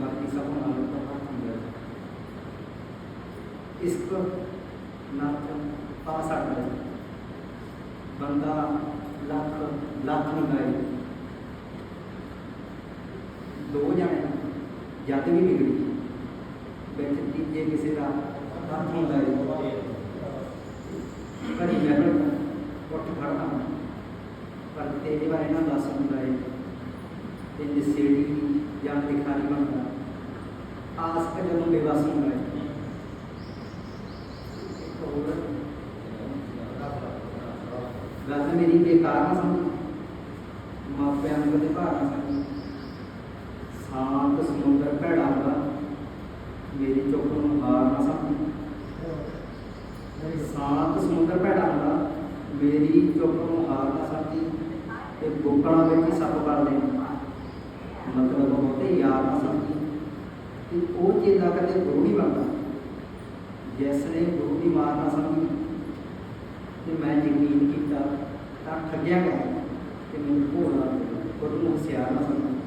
ਬਾਕੀ ਸਭ ਨਾਲ ਤਾਂ ਹੱਥ ਹੁੰਦਾ ਹੈ ਇਸ਼ਕ ਨੱਕ ਪਾ ਸਕਦਾ ਹੈ ਬੰਦਾ ਲੱਖ ਲੱਖ ਹੁੰਦਾ ਦੋ ਜਣੇ ਜਦ ਵੀ ਵਿਗੜੀ, ਵਿੱਚ ਤੀਜੇ ਕਿਸੇ ਦਾ ਹੱਥ ਹੁੰਦਾ ਹੈ ਕਦੀ ਮੈਂ ਉੱਠ ਖੜਨਾ ਪਰ ਤੇਰੇ ਬਾਰੇ ਨਾ ਦੱਸ ਹੁੰਦਾ ਹੈ ਤੇ ਨਸ਼ੇੜੀ ਜਾਂ ਭਿਖਾਰੀ ਬਣਦਾ ਆਸ ਜਦੋਂ ਬੇਵਸ ਹੁੰਦਾ ਹੈ ਇੱਕ ਹੋਰ ਗੱਲ ਮੇਰੀ ਬੇਕਾਰ ਨਾ ਸਮਝ ਮਾਪਿਆਂ ਨੂੰ ਕਦੇ ਭਾਰ ਨਾ ਸਮਝ ਸ਼ਾਂਤ ਸਮੁੰਦਰ ਭੈੜਾ ਹੁੰਦਾ ਮੇਰੀ ਚੁੱਪ ਨੂੰ ਹਾਰ ਨਾ ਸਮਝ ਸ਼ਾਂਤ ਸਮੁੰਦਰ ਭੈੜਾ ਹੁੰਦਾ ਮੇਰੀ ਚੁੱਪ ਨੂੰ ਹਾਰ ਨਾ ਸਮਝੀ ਤੇ ਗੋਕਲਾਂ ਵਿੱਚ ਹੀ ਸੱਪ ਕਰਦੇ ਮਤਲਬ ਬਹੁਤੇ ਯਾਰ ਨਾ ਸਮਝੀ। ਤੇ ਉਹ ਚੇਲਾ ਕਦੇ ਗੁਰੂ ਨਹੀਂ ਬਣਦਾ। ਜਿਸ ਨੇ ਗੁਰੂ ਦੀ ਮਾਰ ਨਾ ਸਮਝੀ ਤੇ ਮੈਂ ਯਕੀਨ ਕੀਤਾ ਤਾਂ ਠੱਗਿਆ ਗਿਆ ਕਿ ਮੈਨੂੰ ਭੋਲਾ ਗੁਰੂ ਨੂੰ ਹੁਸ਼ਿਆਰ ਨਾ ਸਮਝੀ।